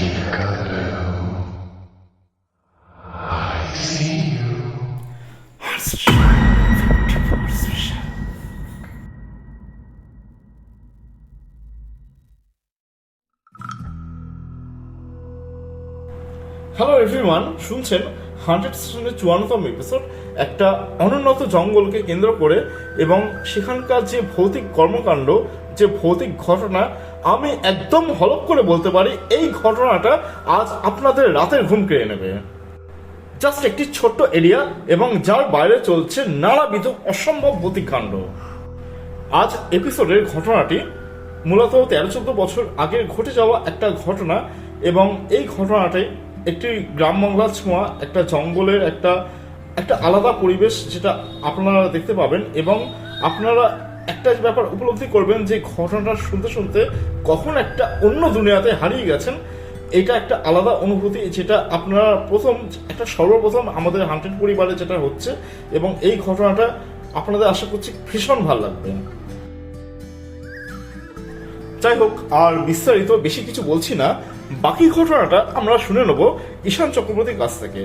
Hello everyone শুনছেন hundred সেশনের চুয়ান্নতম episode একটা অনুন্নত জঙ্গলকে কেন্দ্র করে এবং সেখানকার যে ভৌতিক কর্মকাণ্ড, যে ভৌতিক ঘটনা আমি একদম হলপ করে বলতে পারি, এই ঘটনাটা আজ আপনাদের রাতের ঘুম কেড়ে নেবে। জাস্ট একটি ছোট্ট এরিয়া এবং যার বাইরে চলছে নানাবিধ অসম্ভব ভৌতিক কাণ্ড আজ এপিসোডের ঘটনাটি মূলত তেরো চোদ্দ বছর আগে ঘটে যাওয়া একটা ঘটনা এবং এই ঘটনাটি একটি গ্রাম বাংলার ছোঁয়া, একটা জঙ্গলের একটা একটা আলাদা পরিবেশ যেটা আপনারা দেখতে পাবেন এবং আপনারা একটা ব্যাপার উপলব্ধি করবেন যে ঘটনাটা শুনতে শুনতে কখন একটা অন্য দুনিয়াতে হারিয়ে গেছেন, এটা একটা আলাদা অনুভূতি যেটা আপনারা প্রথম, একটা সর্বপ্রথম আমাদের হান্টেড পরিবারে যেটা হচ্ছে এবং এই ঘটনাটা আপনাদের আশা করছি ভীষণ ভালো লাগবে। যাই হোক, আর বিস্তারিত বেশি কিছু বলছি না। বাকি ঘটনাটা আমরা শুনে নেব ঈশান চক্রবর্তীর কাছ থেকে,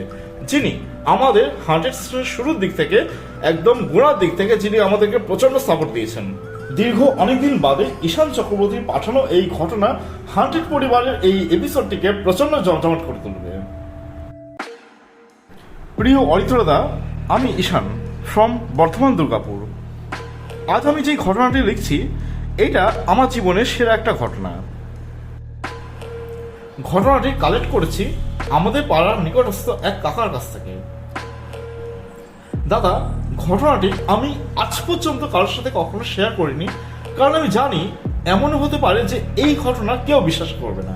যিনি আমাদের হান্ড্রেড শুরুর দিক থেকে, একদম গোড়ার দিক থেকে যিনি আমাদেরকে প্রচণ্ড সাপোর্ট দিয়েছেন। দীর্ঘ অনেকদিন বাদে ঈশান চক্রবর্তীর পাঠানো এই ঘটনা হান্ড্রেড পরিবারের এই এপিসোডটিকে প্রচণ্ড জমজমাট করে তুলবে। প্রিয় অরিত্রদা, আমি ঈশান ফ্রম বর্ধমান দুর্গাপুর। আজ আমি যে ঘটনাটি লিখছি এটা আমার জীবনের সেরা একটা ঘটনা। ঘটনাটি কালেক্ট করেছি আমাদের পাড়ার নিকটস্থ এক কাকার কাছ থেকে। দাদা, ঘটনাটি আমি আজ পর্যন্ত কারোর সাথে কখনো শেয়ার করিনি, কারণ আমি জানি এমনও হতে পারে যে এই ঘটনা কেউ বিশ্বাস করবে না।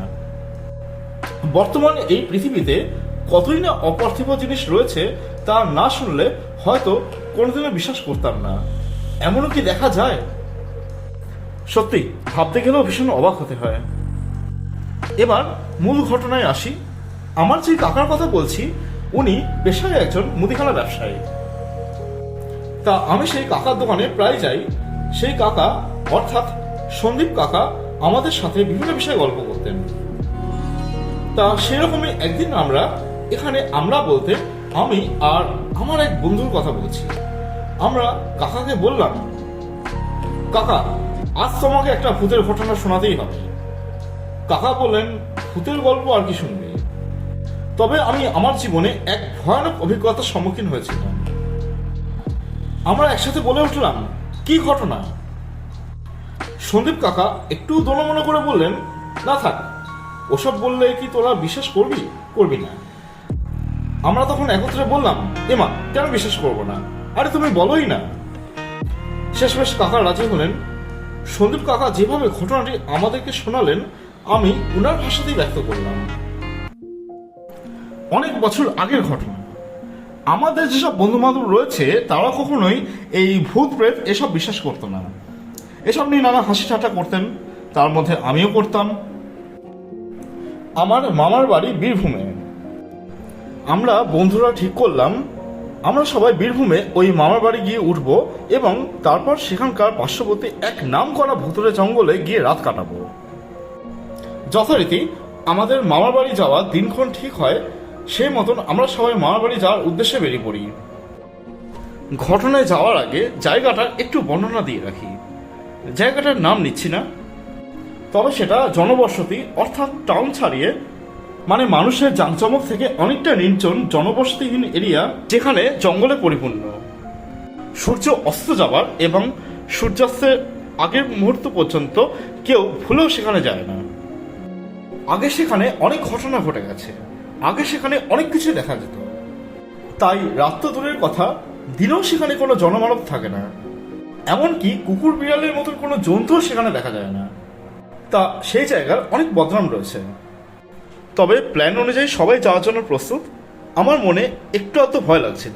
বর্তমানে এই পৃথিবীতে কতই না অপার্থিব জিনিস রয়েছে তা না শুনলে হয়তো কোনোদিনও বিশ্বাস করতাম না। এমনও কি দেখা যায়? সত্যি, ভাবতে গেলেও ভীষণ অবাক হতে হয়। এবার মূল ঘটনায় আসি। আমার যে কাকার কথা বলছি, উনি পেশায় একজন মুদিখানা ব্যবসায়ী। তা আমি সেই কাকার দোকানে প্রায় যাই। সেই কাকা, অর্থাৎ সন্দীপ কাকা, আমাদের সাথে বিভিন্ন বিষয়ে গল্প করতেন। তা সেরকমই একদিন আমরা, এখানে আমরা বলতে আমি আর আমার এক বন্ধুর কথা বলছি। আমরা কাকাকে বললাম, কাকা আজ তোমাকে একটা ভূতের ঘটনা শোনাতেই হবে। কাকা বললেন, ভূতের গল্প আর কি শুনবে? তবে আমি আমার জীবনে এক ভয়ানক অভিজ্ঞতার সম্মুখীন হয়েছিলাম। আমরা একসাথে বলে উঠলাম, কি ঘটনা? সন্দীপ কাকা একটু দোলমনো করে বললেন, না থাক, ওসব বললে কি তোরা বিশ্বাস করবি? করবি না। আমরা তখন একত্রে বললাম, এমা, কেন বিশ্বাস করব না? আরে তুমি বলোই না। শেষমেশ কাকা রাজি হলেন সন্দীপ কাকা যেভাবে ঘটনাটি আমাদেরকে শোনালেন, আমি উনার ভাষাতেই ব্যক্ত করলাম। অনেক বছর আগের ঘটনা। আমাদের যেসব বন্ধু বান্ধব রয়েছে তারা কখনোই এই ভূত প্রেত এসব বিশ্বাস করতো না। এসব নিয়ে নানা হাসি ঠাট্টা করতেন, তার মধ্যে আমিও করতাম। আমার মামার বাড়ি বীরভূমে। আমরা বন্ধুরা ঠিক করলাম আমরা সবাই বীরভূমে ওই মামার বাড়ি গিয়ে উঠব এবং তারপর সেখানকার পার্শ্ববর্তী এক নাম করা ভুতুরে জঙ্গলে গিয়ে রাত কাটাবো। যথারীতি আমাদের মামার বাড়ি যাওয়া দিনক্ষণ ঠিক হয়, সেই মতন আমরা সবাই মামার বাড়ি যাওয়ার উদ্দেশ্যে বেরিয়ে পড়ি। ঘটনায় যাওয়ার আগে জায়গাটার একটু বর্ণনা দিয়ে রাখি। জায়গাটার নাম নিচ্ছি না, তবে সেটা জনবসতি অর্থাৎ টাউন ছাড়িয়ে মানে মানুষের জাঁকজমক থেকে অনেকটা নির্জন জনবসতিহীন এরিয়া যেখানে জঙ্গলে পরিপূর্ণ। সূর্য অস্ত যাবার এবং সূর্যাস্তের আগের মুহূর্ত পর্যন্ত কেউ ভুলেও সেখানে যায় না। আগে সেখানে অনেক ঘটনা ঘটে গেছে। আগে সেখানে অনেক কিছু দেখা যেত। তাই রাত তো দূরের কথা দিনেও সেখানে কোনো জনমানব থাকে না। এমনকি কুকুর বিড়ালের মতন কোনো জন্তুও সেখানে দেখা যায় না। তা সেই জায়গার অনেক বদনাম রয়েছে। তবে প্ল্যান অনুযায়ী সবাই যাওয়ার জন্য প্রস্তুত। আমার মনে একটু অত ভয় লাগছিল।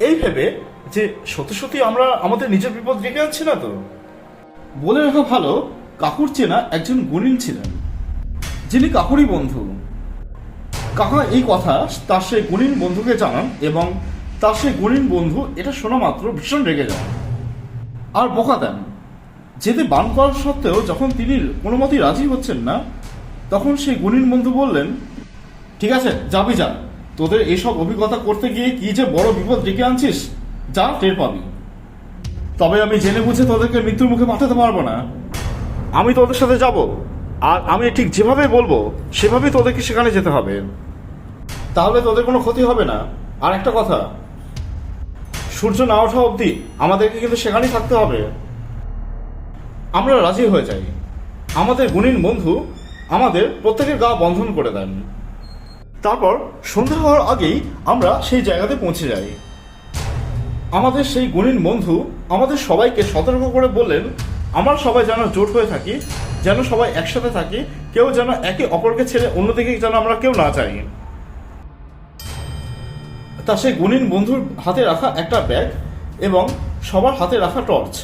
এই ভেবে যে সত্যি সত্যি আমরা আমাদের নিজের বিপদ ডেকে আনছি না তো? বলে রাখা ভালো, কাকুর চেনা একজন গুণিন ছিলেন। যিনি কাকুরই বন্ধু। কাকা এই কথা তার সেই গুণিন বন্ধুকে জানান এবং তার সেই গুণিন বন্ধু এটা শোনা মাত্র ভীষণ রেগে যান আর বকা দেন। যেতে বান করার সত্ত্বেও যখন তিনি কোনো মতেই রাজি হচ্ছেন না তখন সেই গুণীন বন্ধু বললেন, ঠিক আছে, যাবি যা। তোদের এসব অভিজ্ঞতা করতে গিয়ে কি যে বড় বিপদ ডেকে আনছিস, যা টের পাবি। তবে আমি জেনে বুঝে তোদেরকে মৃত্যুর মুখে পাঠাতে পারব না। আমি তোদের সাথে যাব, আর আমি ঠিক যেভাবে বলব, সেভাবেই তোদেরকে সেখানে যেতে হবে। তাহলে তোদের কোনো ক্ষতি হবে না। আর একটা কথা, সূর্য না ওঠা অবধি আমাদেরকে কিন্তু সেখানেই থাকতে হবে। আমরা রাজি হয়ে যাই। আমাদের গুণীন বন্ধু আমাদের প্রত্যেকের গা বন্ধন করে দেন। তারপর সন্ধ্যা হওয়ার আগেই আমরা সেই জায়গাতে পৌঁছে যাই। আমাদের সেই গুণীন বন্ধু আমাদের সবাইকে সতর্ক করে বললেন, আমরা সবাই যেন জোট হয়ে থাকি, যেন সবাই একসাথে থাকি, কেউ যেন একে অপরকে ছেড়ে অন্যদিকে যেন আমরা কেউ না যাই। তা সেই গুণীন বন্ধুর হাতে রাখা একটা ব্যাগ এবং সবার হাতে রাখা টর্চ।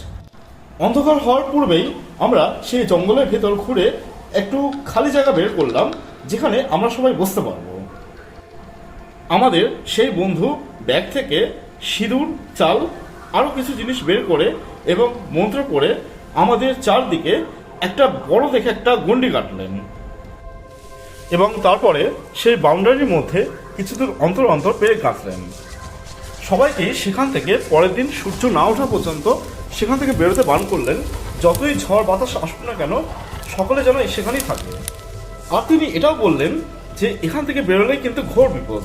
অন্ধকার হওয়ার পূর্বেই আমরা সেই জঙ্গলের ভেতর ঘুরে একটু খালি জায়গা বের করলাম, যেখানে আমরা সবাই বসতে পারব। আমাদের সেই বন্ধু ব্যাগ থেকে সিঁদুর, চাল, আরও কিছু জিনিস বের করে এবং মন্ত্র করে আমাদের চারদিকে একটা বড় দেখে একটা গন্ডি কাটলেন। এবং তারপরে সেই বাউন্ডারির মধ্যে কিছু দূর অন্তর অন্তর পেরে কাটলেন। সবাইকে সেখান থেকে পরের দিন সূর্য না ওঠা পর্যন্ত সেখান থেকে বেরোতে বান করলেন। যতই ঝড় বাতাস আসুক না কেন সকলে যেন সেখানেই থাকে। আর তিনি এটাও বললেন যে এখান থেকে বেরোলেই কিন্তু ঘোর বিপদ।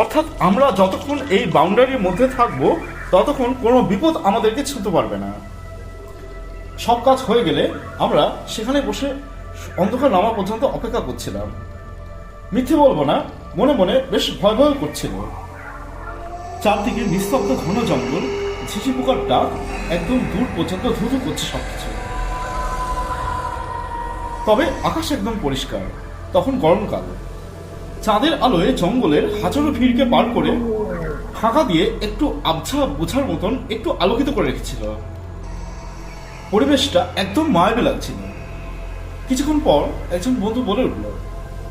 অর্থাৎ আমরা যতক্ষণ এই বাউন্ডারির মধ্যে থাকব, ততক্ষণ কোনো বিপদ আমাদেরকে ছুঁতে পারবে না। সব কাজ হয়ে গেলে আমরা সেখানে বসে অন্ধকার নামা পর্যন্ত অপেক্ষা করছিলাম। মিথ্যে বলব না, মনে মনে বেশ ভয় ভয় করছিল। চারদিকে নিস্তব্ধ ঘন জঙ্গল, ঝিঝি পোকার ডাক একদম দূর পর্যন্ত ধুধু করছে সবকিছু। তবে আকাশ একদম পরিষ্কার, তখন গরমকাল চাঁদের আলোয় জঙ্গলের হাজারো ভিড়কে পার করে ফাঁকা দিয়ে একটু আবছা বোঝার মতন একটু আলোকিত করে রেখেছিল। পরিবেশটা একদম মায়াবী লাগছিল। কিছুক্ষণ পর একজন বন্ধু বলে উঠল,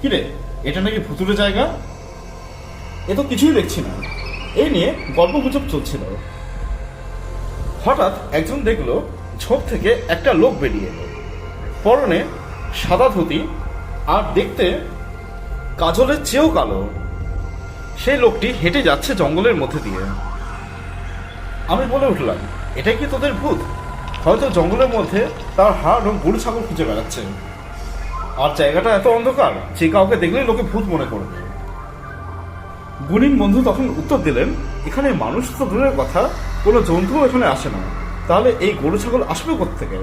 কিরে, এটা নাকি ভুতুরে জায়গা? এ তো কিছুই দেখছি না। এই নিয়ে গল্প গুজব চলছিল। হঠাৎ একজন দেখল ঝোপ থেকে একটা লোক বেরিয়ে এলো। পরনে সাদা ধুতি আর দেখতে কাজলের চেয়েও কালো। সেই লোকটি হেঁটে যাচ্ছে জঙ্গলের মধ্যে দিয়ে। আমি বলে উঠলাম, এটাই কি তোদের ভূত? হয়তো জঙ্গলের মধ্যে তার হাড় ও গরু ছাগল খুঁজে বেড়াচ্ছে। আর জায়গাটা এত অন্ধকার, যে কাউকে দেখলেই লোকে ভূত মনে করবে। গুণীন বন্ধু তখন উত্তর দিলেন, এখানে মানুষ তো দূরের কথা, কোনো জন্তুও এখানে আসে না। তাহলে এই গরু ছাগল আসবে থেকে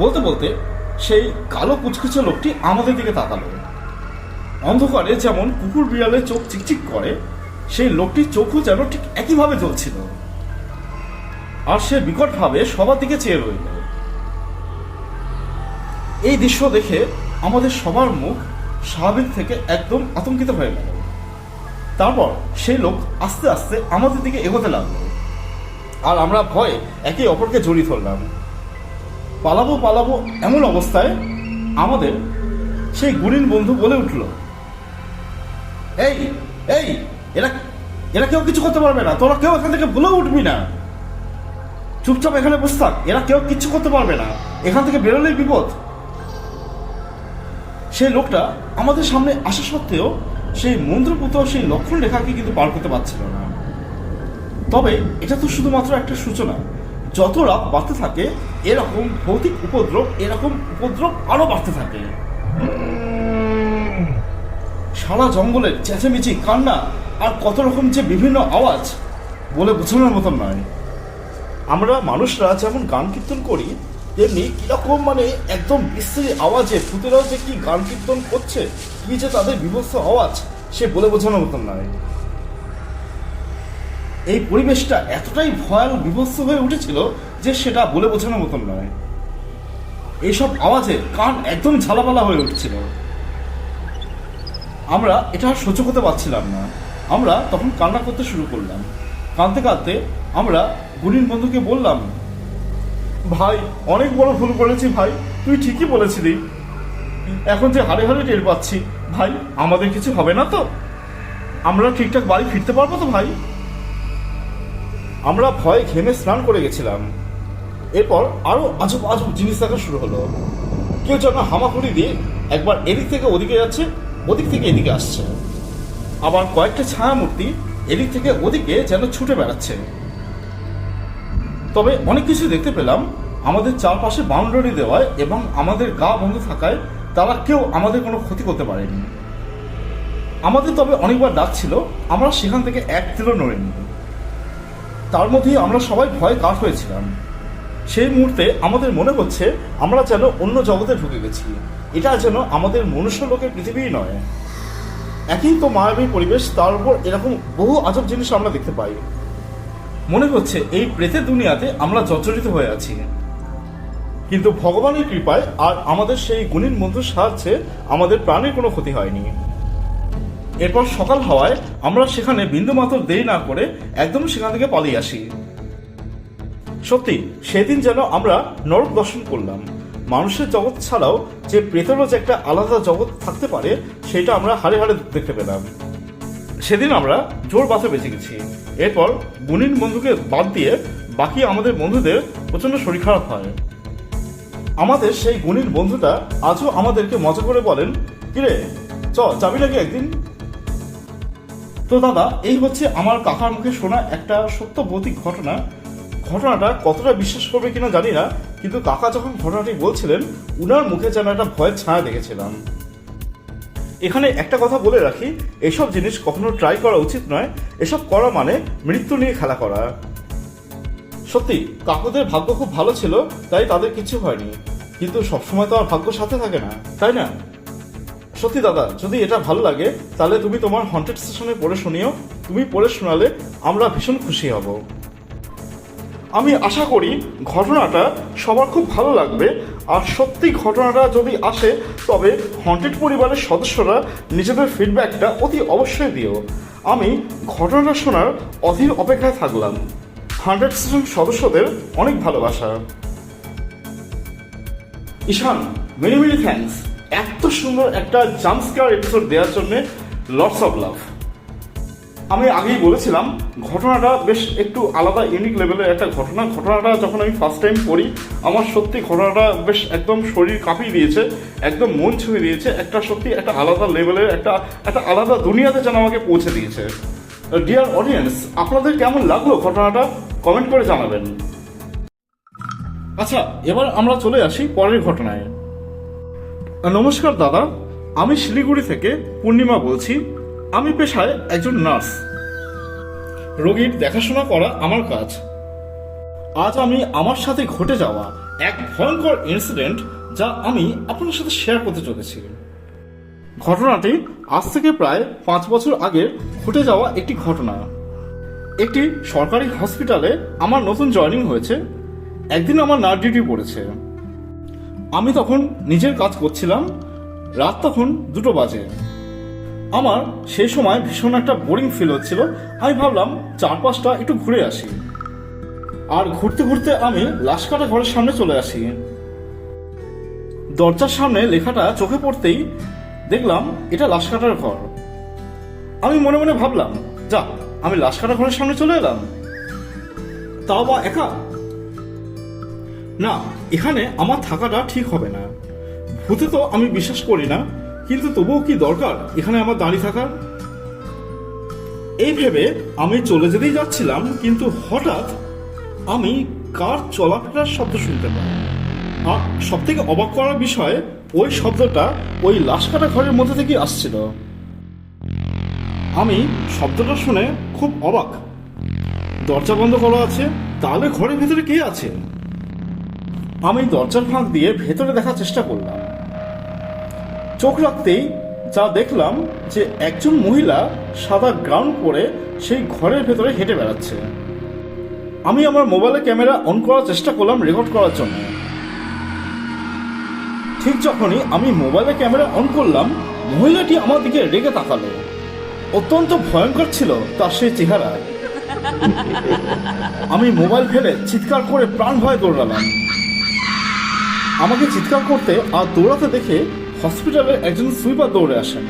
বলতে বলতে সেই কালো কুচকুচে লোকটি আমাদের দিকে তাকালো। অন্ধকারে যেমন কুকুর বিড়ালের চোখ চিকচিক করে, সেই লোকটির চোখও যেন ঠিক একইভাবে জ্বলছিল। আর সে বিকটভাবে সবার দিকে চেয়ে রইল। এই দৃশ্য দেখে আমাদের সবার মুখ স্বাভাবিক থেকে একদম আতঙ্কিত হয়ে গেল। তারপর সেই লোক আস্তে আস্তে আমাদের দিকে এগোতে লাগল। আর আমরা ভয়ে একে অপরকে জড়িয়ে ধরলাম। পালাবো পালাবো এমন অবস্থায় আমাদের সেই গুণীন বন্ধু বলে উঠল। এই এই, এরা এরা কেউ কিছু করতে পারবে না, তোরা কেউ এখান থেকে ভুলেও উঠবি না। চুপচাপ এখানে বসে থাক, এরা কেউ কিচ্ছু করতে পারবে না, এখান থেকে বেরোলেই বিপদ। সেই লোকটা আমাদের সামনে আসা সত্ত্বেও সেই মন্ত্রপুত, সেই লক্ষণ রেখাকে কিন্তু পার করতে পারছিল না। তবে এটা তো শুধুমাত্র একটা সূচনা যত রাত বাড়তে থাকে, এরকম ভৌতিক উপদ্রব, এরকম উপদ্রব আরও বাড়তে থাকে। সারা জঙ্গলের চেঁচামেচি, কান্না আর কত রকম যে বিভিন্ন আওয়াজ বলে বোঝানোর মতন নয়। আমরা মানুষরা যেমন গান কীর্তন করি, তেমনি কীরকম মানে একদম বিস্তৃত আওয়াজে ভূতেরাও যে কি গান কীর্তন করছে, কি যে তাদের বিভৎস আওয়াজ, সে বলে বোঝানোর মতন নয়। এই পরিবেশটা এতটাই ভয়াল বিভৎস হয়ে উঠেছিল যে সেটা বলে বোঝানোর মতন নয়। এইসব আওয়াজে কান একদম ঝালাপালা হয়ে উঠছিল। আমরা এটা সহ্য করতে পারছিলাম না। আমরা তখন কান্না করতে শুরু করলাম। কাঁদতে কাঁদতে আমরা গুণীন বন্ধুকে বললাম, ভাই, অনেক বড় ভুল করেছি ভাই, তুই ঠিকই বলেছিলি। এখন যে হারে হারে টের পাচ্ছি, ভাই, আমাদের কিছু হবে না তো? আমরা ঠিকঠাক বাড়ি ফিরতে পারব তো ভাই? আমরা ভয়ে ঘেমে স্নান করে গেছিলাম। এরপর আরও আজব আজব জিনিস দেখা শুরু হলো। কেউ যেন হামাগুড়ি দিয়ে একবার এদিক থেকে ওদিকে যাচ্ছে, ওদিক থেকে এদিকে আসছে। আবার কয়েকটা ছায়া মূর্তি এদিক থেকে ওদিকে যেন ছুটে বেড়াচ্ছে। তবে অনেক কিছু দেখতে পেলাম। আমাদের চারপাশে বাউন্ডারি দেওয়ায় এবং আমাদের গা বন্ধ থাকায় তারা কেউ আমাদের কোনো ক্ষতি করতে পারেনি। আমাদের তবে অনেকবার ডাক ছিল, আমরা সেখান থেকে এক তিলও নড়িনি। তার মধ্যেই আমরা সবাই ভয় কাঠ হয়েছিলাম। সেই মুহূর্তে আমাদের মনে হচ্ছে আমরা যেন অন্য জগতে ঢুকে গেছি। এটা যেন আমাদের মনুষ্য লোকের পৃথিবীই নয়। একই তো মায়াবী পরিবেশ, তার উপর এরকম বহু আজব জিনিস আমরা দেখতে পাই। মনে হচ্ছে এই প্রেতের দুনিয়াতে আমরা জর্জরিত হয়ে আছি। কিন্তু ভগবানের কৃপায় আর আমাদের সেই গুণীন বন্ধুর সাহায্যে আমাদের প্রাণের কোনো ক্ষতি হয়নি। এরপর সকাল হওয়ায় আমরা সেখানে বিন্দু বিন্দুমাত্র দেরি না করে একদম সেখান থেকে পালিয়ে আসি। সত্যি, সেদিন যেন আমরা নরক দর্শন করলাম। মানুষের জগৎ ছাড়াও যে প্রেতেরও যে একটা আলাদা জগৎ থাকতে পারে, সেটা আমরা হারে হারে দেখতে পেলাম। সেদিন আমরা জোর বাসে বেঁচে গেছি। এরপর গুণীন বন্ধুকে বাদ দিয়ে বাকি আমাদের বন্ধুদের প্রচণ্ড শরীর খারাপ হয়। আমাদের সেই গুণীন বন্ধুটা আজও আমাদেরকে মজা করে বলেন, কিরে, চ, যাবি নাকি একদিন? তো দাদা, এই হচ্ছে আমার কাকার মুখে শোনা একটা সত্যবৌতিক ঘটনা। ঘটনাটা কতটা বিশ্বাস করবে কিনা জানি না, কিন্তু কাকা যখন ঘটনাটি বলছিলেন, উনার মুখে যেন একটা ভয়ের ছায়া দেখেছিলাম। এখানে একটা কথা বলে রাখি, এসব জিনিস কখনো ট্রাই করা উচিত নয়, এসব করা মানে মৃত্যু নিয়ে খেলা করা। সত্যি, কাকুদের ভাগ্য খুব ভালো ছিল, তাই তাদের কিছু হয়নি, কিন্তু সবসময় তো আর ভাগ্য সাথে থাকে না, তাই না? সত্যি দাদা, যদি এটা ভালো লাগে, তাহলে তুমি তোমার হন্টেড স্টেশনে পড়ে শুনিও। তুমি পড়ে শোনালে আমরা ভীষণ খুশি হব। আমি আশা করি ঘটনাটা সবার খুব ভালো লাগবে, আর সত্যি ঘটনাটা যদি আসে, তবে হন্টেড পরিবারের সদস্যরা নিজেদের ফিডব্যাকটা অতি অবশ্যই দিও। আমি ঘটনাটা শোনার অধীর অপেক্ষায় থাকলাম। হান্ড্রেড স্টেশন সদস্যদের অনেক ভালোবাসা। ঈশান মেনি মেনি থ্যাঙ্কস এত সুন্দর একটা জাম্পস্কার এপিসোড দেওয়ার জন্য লটস অফ লাভ আমি আগেই বলেছিলাম, ঘটনাটা বেশ একটু আলাদা ইউনিক লেভেলের একটা ঘটনা। ঘটনাটা যখন আমি ফার্স্ট টাইম পড়ি, আমার সত্যি ঘটনাটা বেশ একদম শরীর কাঁপিয়ে দিয়েছে, একদম মন ছুঁয়ে দিয়েছে, একটা সত্যি একটা আলাদা লেভেলের একটা একটা আলাদা দুনিয়াতে যেন আমাকে পৌঁছে দিয়েছে। ডিয়ার অডিয়েন্স আপনাদের কেমন লাগল ঘটনাটা? কমেন্ট করে জানাবেন। আচ্ছা এবার আমরা চলে আসি পরের ঘটনায়। নমস্কার, দাদা। আমি শিলিগুড়ি থেকে পূর্ণিমা বলছি। আমি পেশায় একজন নার্স। রোগীর দেখাশোনা করা আমার কাজ। আজ আমি আমার সাথে ঘটে যাওয়া এক ভয়ঙ্কর ইনসিডেন্ট যা আমি আপনার সাথে শেয়ার করতে চলেছি। ঘটনাটি আজ থেকে প্রায় পাঁচ বছর আগে ঘটে যাওয়া একটি ঘটনা। একটি সরকারি হসপিটালে আমার নতুন জয়েনিং হয়েছে। একদিন আমার নার্ভ ডিউটি পড়েছে। আমি তখন নিজের কাজ করছিলাম, রাত তখন দুটো বাজে। আমার সেই সময় ভীষণ একটা বোরিং ফিল হচ্ছিল। আমি ভাবলাম, চারপাশটা একটু ঘুরে আসি। আর ঘুরতে ঘুরতে আমি লাশকাটা ঘরের সামনে চলে আসি। দরজার সামনে লেখাটা চোখে পড়তেই দেখলাম, এটা লাশকাটার ঘর। আমি মনে মনে ভাবলাম, যা, আমি লাশকাটা ঘরের সামনে চলে এলাম। তাও বা একা? না, এখানে আমার থাকাটা ঠিক হবে না। ভূতে তো আমি বিশ্বাস করি না, কিন্তু তবুও কি দরকার এখানে আমার দাঁড়িয়ে থাকার? এই ভেবে আমি চলে যেতেই যাচ্ছিলাম, কিন্তু হঠাৎ আমি কার চলাফেরার শব্দ শুনতে পাই। আর সব থেকে অবাক করার বিষয়, ওই শব্দটা ওই লাশ কাটা ঘরের মধ্যে থেকে আসছিল। আমি শব্দটা শুনে খুব অবাক। দরজা বন্ধ করা আছে, তাহলে ঘরের ভেতরে কে আছে? আমি দরজার ফাঁক দিয়ে ভেতরে দেখার চেষ্টা করলাম। চোখ রাখতেই যা দেখলাম যে একজন মহিলা সাদা গাউন পরে সেই ঘরের ভেতরে হেঁটে বেড়াচ্ছে। আমি আমার মোবাইলে ক্যামেরা অন করার চেষ্টা করলাম রেকর্ড করার জন্য। ঠিক যখনই আমি মোবাইলে ক্যামেরা অন করলাম, মহিলাটি আমার দিকে রেগে তাকালো। অত্যন্ত ভয়ঙ্কর ছিল তার সেই চেহারা। আমি মোবাইল ফেলে চিৎকার করে প্রাণ ভয় দৌড়ালাম। আমাকে চিৎকার করতে আর দৌড়াতে দেখে হসপিটালে একজন সুইপার দৌড়ে আসেন।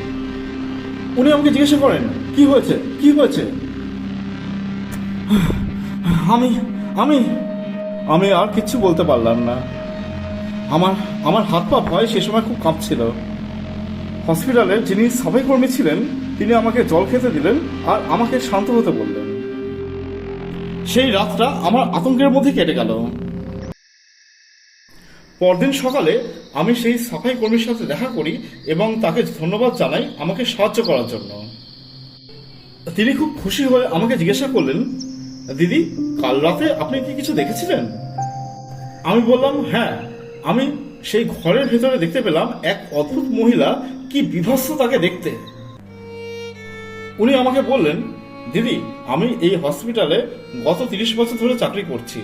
উনি আমাকে জিজ্ঞাসা করেন, কি হয়েছে? কি হয়েছে? আমি আমি আমি আর কিচ্ছু বলতে পারলাম না। আমার আমার হাত পা ভয় সে সময় খুব কাঁপছিল। হসপিটালে যিনি সাফাই কর্মী ছিলেন, তিনি আমাকে জল খেতে দিলেন আর আমাকে শান্ত হতে বললেন। সেই রাতটা আমার আতঙ্কের মধ্যে কেটে গেল। পরদিন সকালে আমি সেই সাফাই কর্মীর সাথে দেখা করি এবং তাকে ধন্যবাদ জানাই আমাকে সাহায্য করার জন্য। তিনি খুব খুশি হয়ে আমাকে জিজ্ঞাসা করলেন, দিদি, কাল রাতে আপনি কি কিছু দেখেছিলেন? আমি বললাম হ্যাঁ আমি সেই ঘরের ভেতরে দেখতে পেলাম এক অদ্ভুত মহিলা কি বিভৎস তাকে দেখতে। উনি আমাকে বললেন, দিদি, আমি এই হসপিটালে গত তিরিশ বছর ধরে চাকরি করছি।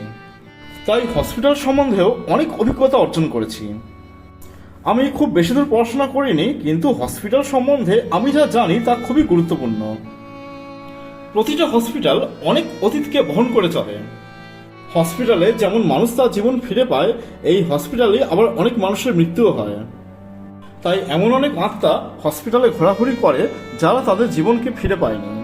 তাই হসপিটাল সম্বন্ধেও অনেক অভিজ্ঞতা অর্জন করেছি। আমি খুব বেশি দূর পড়াশোনা করিনি, কিন্তু হসপিটাল সম্বন্ধে আমি যা জানি তা খুবই গুরুত্বপূর্ণ। প্রতিটা হসপিটাল অনেক অতীতকে বহন করে চলে। হসপিটালে যেমন মানুষ তার জীবন ফিরে পায়, এই হসপিটালে আবার অনেক মানুষের মৃত্যুও হয়। তাই এমন অনেক আত্মা হসপিটালে ঘোরাঘুরি করে যারা তাদের জীবনকে ফিরে পায়নি।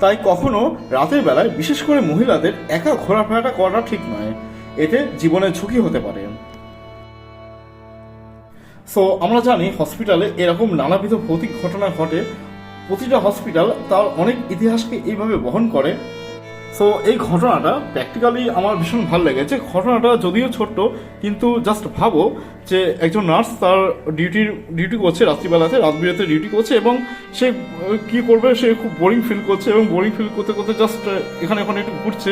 তাই কখনো রাতের বেলায় বিশেষ করে মহিলাদের একা ঘোরাফেরাটা করা ঠিক নয়। এতে জীবনের ঝুঁকি হতে পারে। সো আমরা জানি হসপিটালে এরকম নানাবিধ ভৌতিক ঘটনা ঘটে। প্রতিটা হসপিটাল তার অনেক ইতিহাসকে এইভাবে বহন করে। সো এই ঘটনাটা প্র্যাকটিক্যালি আমার ভীষণ ভালো লেগেছে। ঘটনাটা যদিও ছোট্ট, কিন্তু জাস্ট ভাবো যে একজন নার্স তার ডিউটির ডিউটি করছে, রাত্রিবেলাতে রাত বিরাতে ডিউটি করছে এবং সে কি করবে? সে খুব বোরিং ফিল করছে এবং বোরিং ফিল করতে করতে জাস্ট এখানে ওখানে একটু ঘুরছে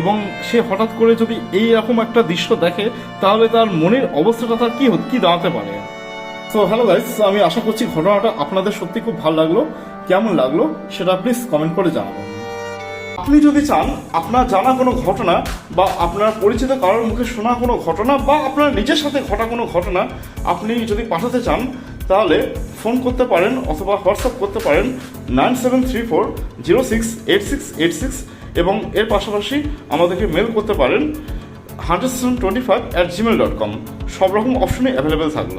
এবং সে হঠাৎ করে যদি এই রকম একটা দৃশ্য দেখে, তাহলে তার মনের অবস্থাটা তার কি কি দাঁড়াতে পারে? সো হ্যালো গাইস আমি আশা করছি ঘটনাটা আপনাদের সত্যি খুব ভালো লাগল। কেমন লাগল সেটা প্লিজ কমেন্ট করে জানাবেন। আপনি যদি চান, আপনার জানা কোনো ঘটনা বা আপনার পরিচিত কারোর মুখে শোনা কোনো ঘটনা বা আপনার নিজের সাথে ঘটা কোনো ঘটনা আপনি যদি পাঠাতে চান, তাহলে ফোন করতে পারেন অথবা হোয়াটসঅ্যাপ করতে পারেন nine seven three four zero six eight six eight six এবং এর পাশাপাশি আমাদেরকে মেল করতে পারেন hundred twenty five at Gmail dot com সব রকম অপশনই অ্যাভেলেবেল থাকল।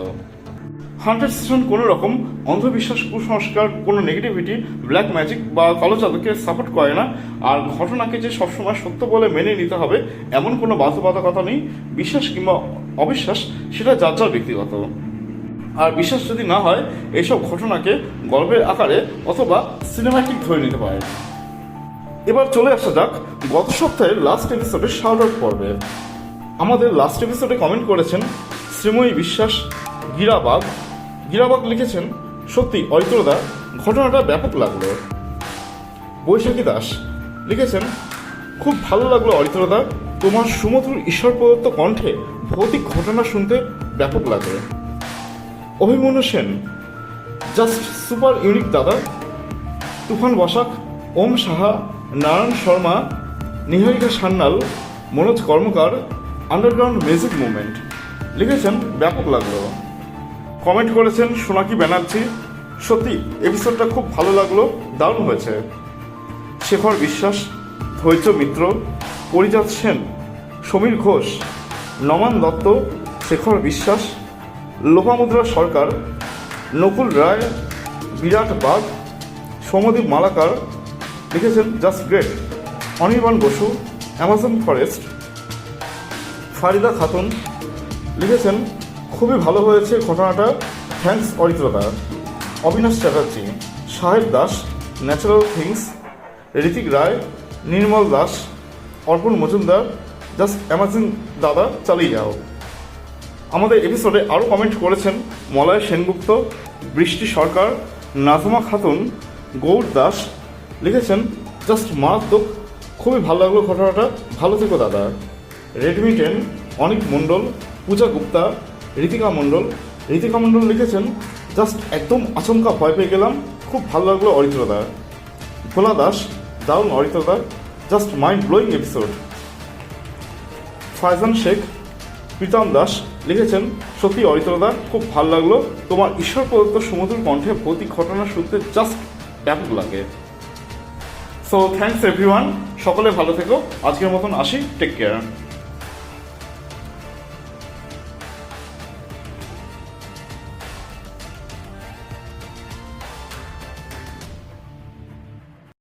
সেশন কোনো রকম অন্ধবিশ্বাস, কুসংস্কার, কোনো নেগেটিভিটি ব্ল্যাক ম্যাজিক বা কালো জাদুকে সাপোর্ট করে না। আর ঘটনাকে যে সবসময় সত্য বলে মেনে নিতে হবে, এমন কোনো বাধ্যবাধকতা নেই, বিশ্বাস কিংবা অবিশ্বাস, সেটা যার যার ব্যক্তিগত। আর বিশ্বাস যদি না হয়, এইসব ঘটনাকে গল্পের আকারে অথবা সিনেমাটিক ধরে নিতে পারে। এবার চলে আসা যাক গত সপ্তাহের লাস্ট এপিসোডের শাউট পর্বে। আমাদের লাস্ট এপিসোডে কমেন্ট করেছেন শ্রীময়ী বিশ্বাস গিরাবাগ গিরাবাগ লিখেছেন, সত্যি অরিত্রদা ঘটনাটা ব্যাপক লাগল। বৈশাখী দাস লিখেছেন, খুব ভালো লাগল অরিত্রদা তোমার সুমধুর ঈশ্বর প্রদত্ত কণ্ঠে ভৌতিক ঘটনা শুনতে ব্যাপক লাগে। Abhimanyu Sen, just super unique দাদা, Tufan Basak, Om Saha, Narayan Sharma, Niharika Sanyal, Manoj Karmakar, underground music movement লিখেছেন, ব্যাপক লাগল। কমেন্ট করেছেন সোনাকি ব্যানার্জি। সত্যি এপিসোডটা খুব ভালো লাগল, দারুণ হয়েছে। শেখর বিশ্বাস, ধৈর্য মিত্র, পরিজাত সেন, সমীর ঘোষ, নমান দত্ত, শেখর বিশ্বাস, লোপামুদ্রা সরকার, নকুল রায়, বিরাট বাগ সৌমদীপ মালাকার লিখেছেন just great. Anirban Basu, Amazon forest, Farida Khatun লিখেছেন খুবই ভালো হয়েছে ঘটনাটা। Thanks অরিত্রদা। Abinash Chatterjee, Saheb Das natural things Ritik Roy, Nirmal Das, Arpan Majumdar just Amazon দাদা, চালিয়ে যাও। আমাদের এপিসোডে আরও কমেন্ট করেছেন মলয় সেনগুপ্ত, বৃষ্টি সরকার, নাজমা খাতুন, গৌর দাস। লিখেছেন জাস্ট মারাত্মক, খুবই ভালো লাগল ঘটনাটা। ভালো থেকো দাদা। Redmi ten Anik Mondal, Puja Gupta Ritika Mondal. Ritika Mondal লিখেছেন, জাস্ট একদম আচমকা ভয় পেয়ে গেলাম। খুব ভালো লাগল অরিত্রদা ভোলা দাস, দারুণ অরিত্রদা just mind blowing episode Faizan Sheikh, Pritam Das লিখেছেন, সত্যি অরিত্রদা খুব ভালো লাগল। তোমার ঈশ্বর প্রদত্ত সমুদ্র কণ্ঠে ভৌতিক ঘটনা শুনতে জাস্ট ব্যাপক লাগে। সো থ্যাংকস এভরিওয়ান সকলে ভালো থেকো। আজকের মতন আসি। Take care